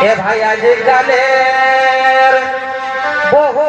এ ভাই আজ গালের বহু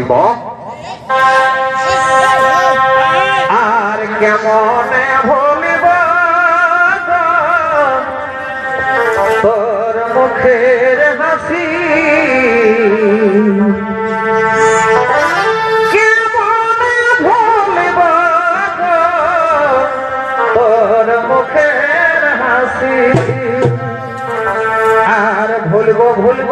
করিব আর কেমন ভুলিব তোর মুখের হাসি? ভুলব ভুলব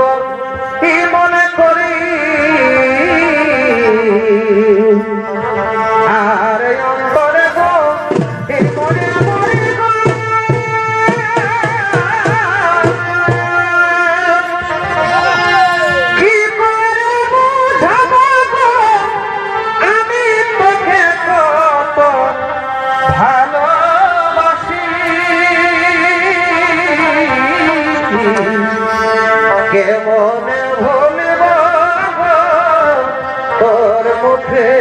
মনে ভুলব তোর মুখে